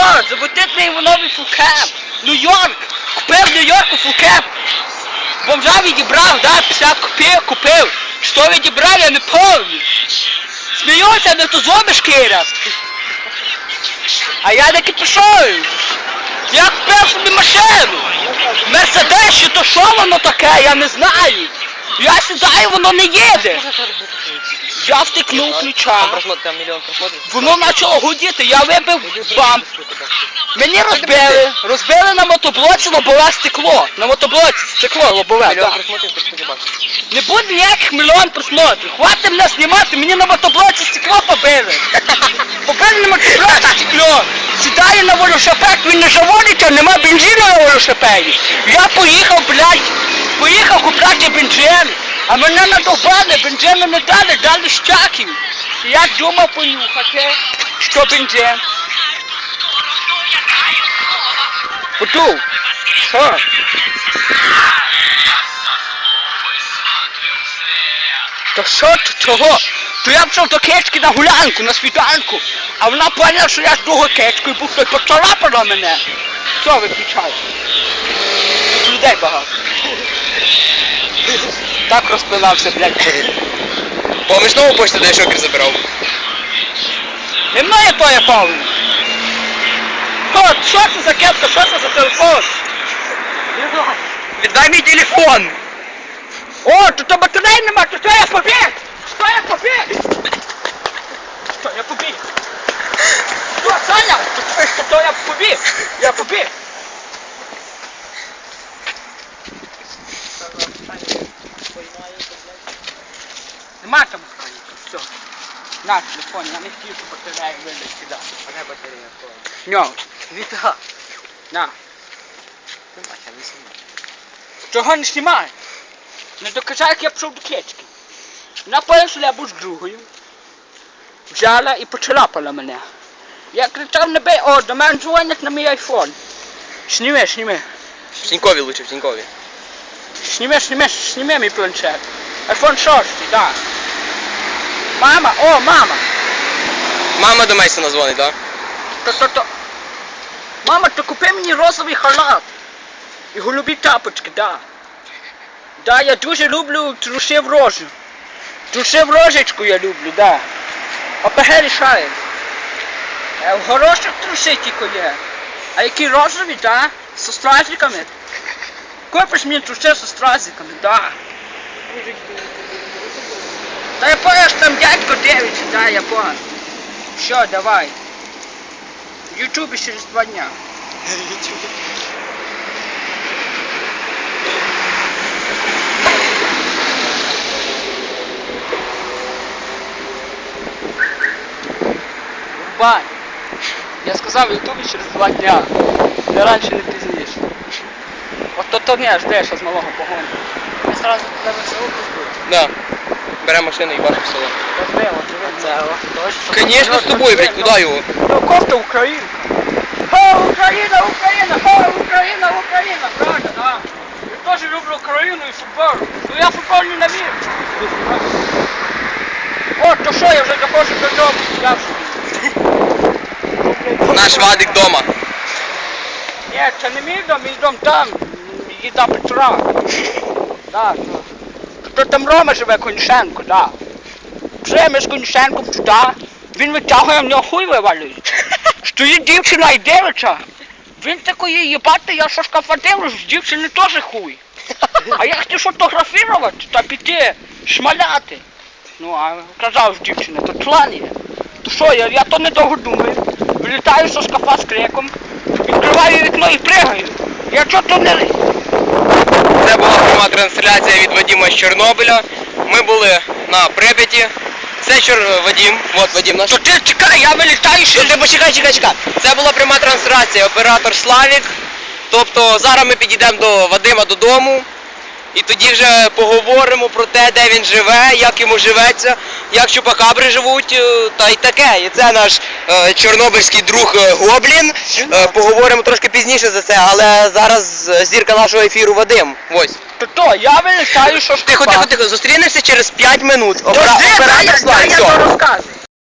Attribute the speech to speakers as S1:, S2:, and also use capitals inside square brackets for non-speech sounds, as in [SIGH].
S1: що, забудити йому новий фулкеп. Нью-Йорк. Купив Нью-Йорку фулкеп. Бомжа відібрав, да, 50 копійок купив. Що відібрав, я не пам'ятаю. Сміються, не то зомішки раз. А я таки пішов. Я купив собі машину. Мерседес, чи то що воно таке, я не знаю. Я сідаю, воно не їде. Я втикнув ключа.
S2: Там мільйон просмотрів.
S1: Воно почало гудіти, я вибив бамп. Мені розбили. Розбили на мотоблоці лобове стекло. На мотоблоці стекло лобове.
S2: Мільйон
S1: так.
S2: просмотрів, ти не.
S1: Не буде ніяких мільйон просмотрів. Хватить мене знімати, мені на мотоблоці стекло побили. [LAUGHS] Побили на мотоблоці стекло. Сідає на велосипед, він не заводиться, нема бензину на велосипеді. Я поїхав, блядь, поїхав купляти бензин. А мене надовбали, бензину не дали, дали щаків. І я думав понюхати, що бензин. Почув? Що? То що то чого? То я пішов до кечки на гулянку, на світанку, а вона поняла, що я з другою кечкою був, то й поцарапала мене. Що виключай? Тут людей багато. Так розпинався, блядь.
S2: Помиш нову почту, де я шокер забирав?
S1: Немає тої повні. От, що це за кепка, що це за телефон?
S2: Віддай мій телефон!
S1: О, тут то батарей нема, то що я побіг? Що я побіг? Що я побіг? Що, Саня? То, то, то я побіг? Я побіг. Нема там Саня, все. На телефон, я не хотів, щоб батарея вилить сюди.
S2: А де батарея?
S1: Ньо,
S2: Віта.
S1: на.
S2: Ти бачиш, не знімай.
S1: Чого не знімає? Не докажай, як я пішов до кечки. Вона я з другою. Взяла і почалапала мене. Я кричав не бей, о, до мене дзвонять на мій айфон. Сніми, сніми.
S2: В Тінькові лучше, в Тінькові.
S1: Сніми, сніми, сніми мій планшет. Айфон 6, так. Мама, о, мама.
S2: Мама до Мейсона дзвонить, так?
S1: То, то, то. Мама, то купи мені розовий халат. І голубі тапочки, да. Да, я дуже люблю трусив рожу. Трусив рожечку я люблю, да. ОПГ рішає. В горошок труси тільки є. А які розові, да? З стразиками. Купиш мені труси з стразиками, да. Та я понял, що там дядько дивиться, да, я понял. Все, давай. В Ютубе через два дня. Рубань. Я сказав в Ютубі через два дня. Не раніше, не пізніше. От то то не ждеш, а з малого погону. Ми зразу туди на село позбудемо.
S2: Да. Беремо машину і бачимо в село.
S1: Це точно.
S2: Конечно, з тобою, блядь, куди його?
S1: Ну, кофта Українка. Ха, Україна, Україна, ха, Україна, Україна, правда, да. Я теж люблю Україну і футбол. Ну я футбол ненавижу. От, то що, я вже заходжу додому, я вже.
S2: Наш Вадик дома.
S1: Ні, це не мій дом, мій дом там, їда Петра. Да, то. Там Рома живе. Вже ми з Конюшенком туди, він витягує в нього хуй вивалюють. Стоїть дівчина і дивиться. Він такої їбати, я що шкафа дивлюсь, з дівчини теж хуй. А я хотів фотографувати та піти, шмаляти. Ну, а казав дівчина, то член є. То що, я, я то недовго думаю. Вилітаю з шкафа з криком, відкриваю вікно і пригаю. Я чого то не...
S2: Це була пряма трансляція від Вадима з Чорнобиля. Ми були на Прип'яті. Це Чор... Вадим. От Вадим наш.
S1: То ти чекай, я вилітаю ще.
S2: Ну ти почекай, чекай, чекай. Це була пряма трансляція, оператор Славік. Тобто зараз ми підійдемо до Вадима додому. І тоді вже поговоримо про те, де він живе, як йому живеться, як чупакабри живуть, е, та й таке. І це наш е, чорнобильський друг е, Гоблін. Е, поговоримо трошки пізніше за це, але зараз е, зірка нашого ефіру Вадим. Ось.
S1: То то, я вилітаю, що
S2: Тихо, тихо, тихо, зустрінемося через 5 минут. Опера-
S1: Дожди, дай
S2: Оператор
S1: я, дай
S2: Славік.
S1: я
S2: все.
S1: то розказую.